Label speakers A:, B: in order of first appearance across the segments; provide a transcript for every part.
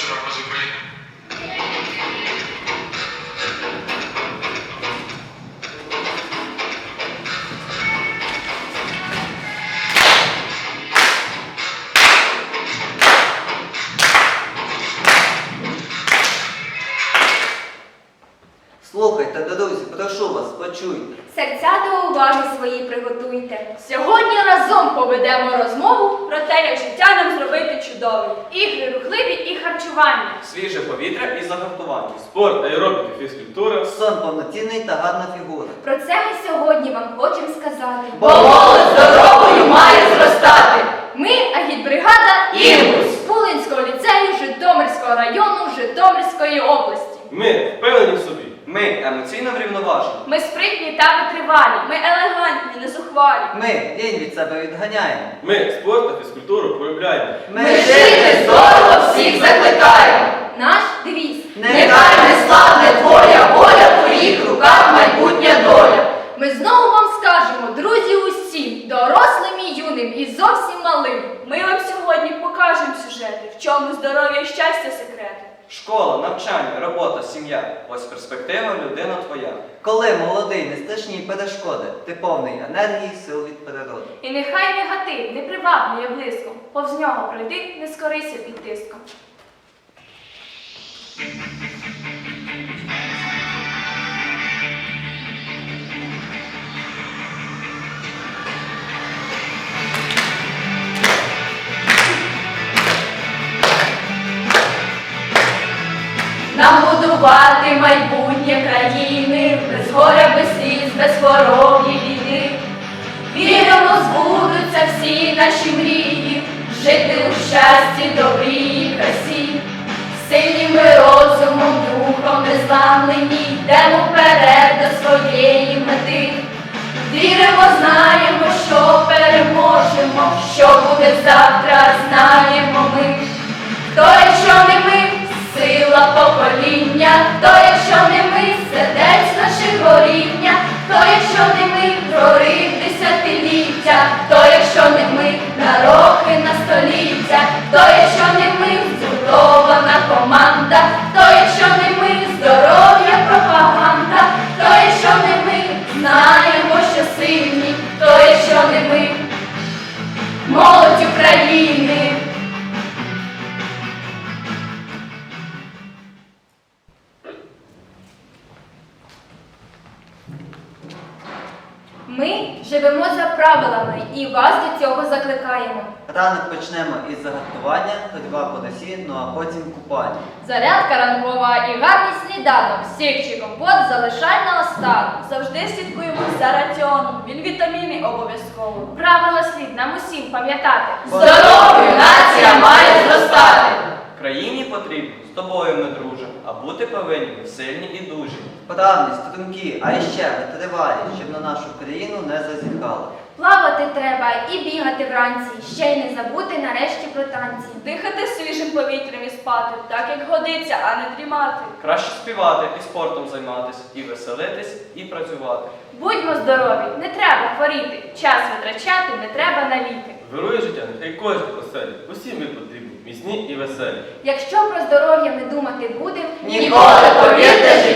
A: вечора ми з
B: Слухайте, дедусі, прошу вас, почуйте.
C: Серця до уваги свої приготуйте.
D: Сьогодні разом поведемо розмову про те, як життя нам зробити чудове. Ігри рухливі і харчування.
E: Свіже повітря і загартування.
F: Спорт, аеробіки, фізкультура.
B: Сон повноцінний та гарна фігура.
C: Про це ми сьогодні вам хочемо сказати.
D: Бо молодь здоровою має зростати.
C: Ми агітбригада
D: «Імпульс»
C: з Пулинського ліцею Житомирського району Житомирської області.
F: Ми впевнені в собі.
E: Ми емоційно врівноважені.
D: Ми спритні та витривалі. Ми елегантні,
B: Ми лінь від себе відганяємо.
F: Ми спорт та фізкультуру полюбляємо.
B: Ми,
D: жити здорово всіх закликаємо.
C: Наш девіз.
D: Нехай не славне твоя воля, в твоїх руках майбутня доля.
C: Ми знову вам скажемо, друзі, усім, дорослим і юним і зовсім малим.
D: Ми вам сьогодні покажемо сюжети, в чому здоров'я і щастя секрети.
E: Школа, навчання, робота, сім'я. Ось перспектива людина твоя.
B: Коли молодий, не страшні перешкоди, ти повний енергії, сил від природи.
D: І нехай негатив не привабний близько, повз нього пройди, не скорися під тиском. Нам будувати майбутнє країни, без горя, без сліз, без хвороб і війни. Віримо, збудуться всі наші мрії, жити у щасті, добрі і красі. Сильні розумом, духом незламлені, йдемо вперед до своєї мети. Віримо, знаємо, що переможемо, що буде завтра, знаємо Ми
C: живемо за правилами і вас до цього закликаємо.
B: Ранок почнемо із загартування, ходьба по лісі, ну а потім купання.
D: Зарядка ранкова і гарний сніданок. Сік чи компот залишай на останок. Завжди слідкуємо за раціоном. Він вітаміни обов'язково. Правила слід нам усім пам'ятати.
B: Здоровою
D: нація має зростати.
E: Країні потрібно, з тобою ми дружимо, а бути повинні сильні і дужі.
B: Вправні, струнки, а іще витривалі, щоб на нашу країну не зазіхали.
C: Плавати треба і бігати вранці, ще й не забути нарешті про танці.
D: Дихати свіжим повітрям і спати, так як годиться, а не дрімати.
E: Краще співати і спортом займатися, і веселитись, і працювати.
D: Будьмо здорові, не треба хворіти. Час витрачати не треба на ліки.
F: Вирує життя, нехай кожен оселі. Усі ми потрібні, міцні і веселі.
C: Якщо про здоров'я ми думати будемо,
D: Ніколи, повірте,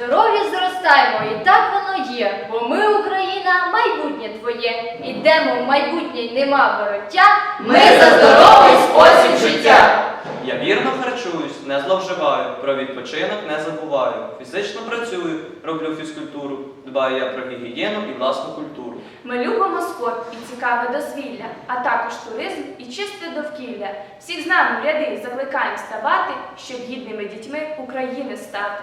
D: Здоров'я зростаємо, і
A: так воно є. Бо ми, Україна, майбутнє
C: твоє. Ідемо в майбутнє нема вороття.
D: Ми за здоровий спосіб життя.
E: Я вірно харчуюсь, не зловживаю, про відпочинок не забуваю. Фізично працюю, роблю фізкультуру, дбаю я про гігієну і власну культуру.
D: Ми любимо спорт і цікаве дозвілля, а також туризм і чисте довкілля. Всіх з нами ряди закликаємо ставати, щоб гідними дітьми України стати.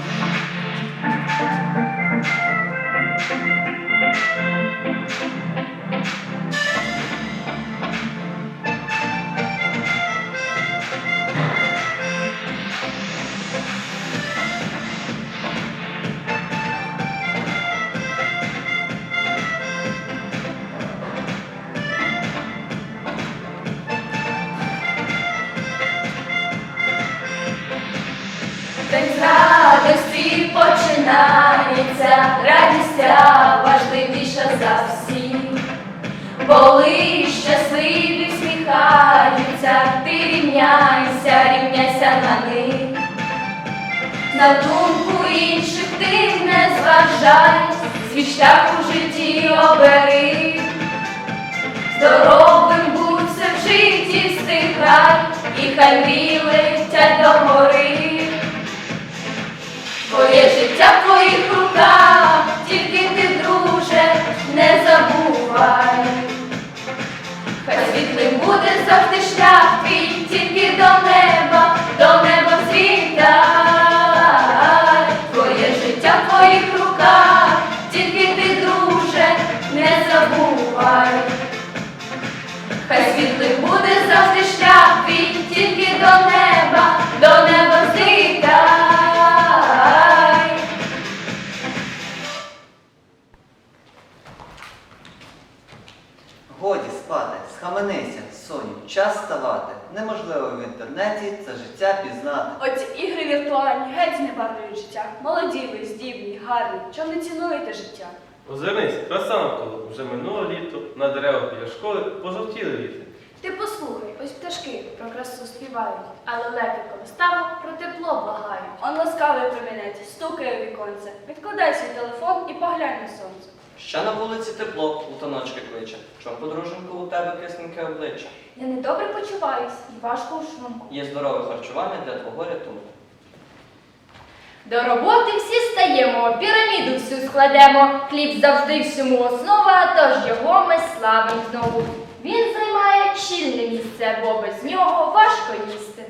D: День з радості починається, радістя важливіша за всіх. Коли щасливі всміхаються, ти рівняйся, рівняйся на них. На думку інших ти не зважай, свій шлях у житті обери. Здоровим будь все в житті стихай, і хай мрії летять до гори. Твоє життя в твоїх руках, тільки ти, друже, не забувай. Хай світлим буде завжди шлях твій,
B: спати, схаменися, соню, час вставати. Неможливо в інтернеті це життя пізнати.
D: Оці ігри віртуальні геть не вартують життя. Молоді ви, здібні, гарні, чом не цінуєте життя?
F: Озирнись, краса навколо. Вже минуло літо, на деревах біля школи пожовтіли віти.
D: Ти послухай, ось пташки про красу співають, а лелеки коли ставок про тепло благають. Он ласкавий промінець, стукає у віконце. Відкладай свій телефон і поглянь на сонце.
E: Ще на вулиці тепло, у таночки кличе. Чом, подруженько, у тебе кисленьке обличчя?
D: Я недобре почуваюсь і важко у шлунку.
E: Є здорове харчування для твого рятунку.
C: До роботи всі стаємо, піраміду всю складемо, хліб завжди всьому основа, тож його ми славим знову. Він займає чільне місце, бо без нього важко їсти.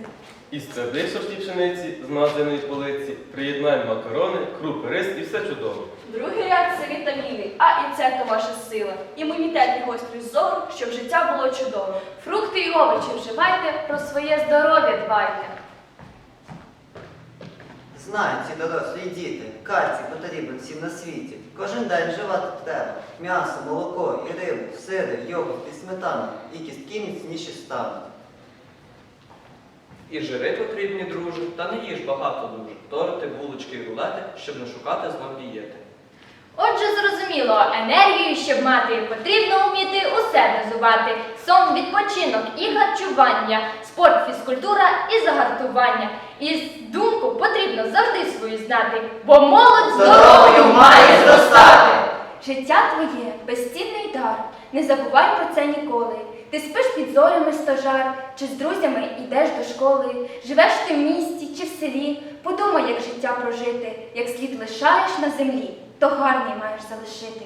F: Із сортів пшениці, з магазинної полиці, приєднаємо макарони, крупи, рис і все чудово.
D: Другий ряд це вітаміни, а і це то ваша сила. Імунітет і гострість зору, щоб життя було чудово.
C: Фрукти й овочі вживайте, про своє здоров'я дбайте.
B: Знають ці дорослі діти, кальцій потрібен всім на світі. Кожен день вживати треба. М'ясо, молоко і рибу, сири, йогурт і сметана, і кістки міцніші стануть.
E: І жири потрібні, друже, та не їж багато дуже. Торти, булочки і рулети, щоб не шукати знов дієти.
C: Отже, зрозуміло, енергію, щоб мати, потрібно вміти усе дозувати. Сон, відпочинок і харчування, спорт, фізкультура і загартування. І думку потрібно завжди свою знати, бо молодь здоровою має зростати.
D: Життя твоє безцінний дар. Не забувай про це ніколи. Ти спиш під зорями стожар, чи з друзями йдеш до школи, живеш ти в місті чи в селі. Подумай, як життя прожити, як слід лишаєш на землі, то гарний маєш залишити.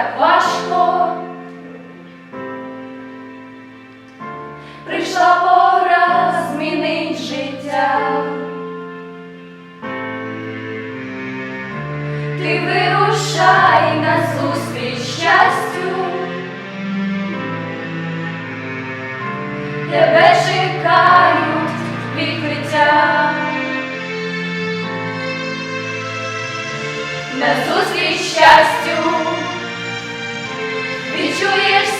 D: Так важко. Прийшла пора змінить життя. Ти вирушай на зустріч щастю. Тебе чекають відкриття. назустріч щастю, Joyous.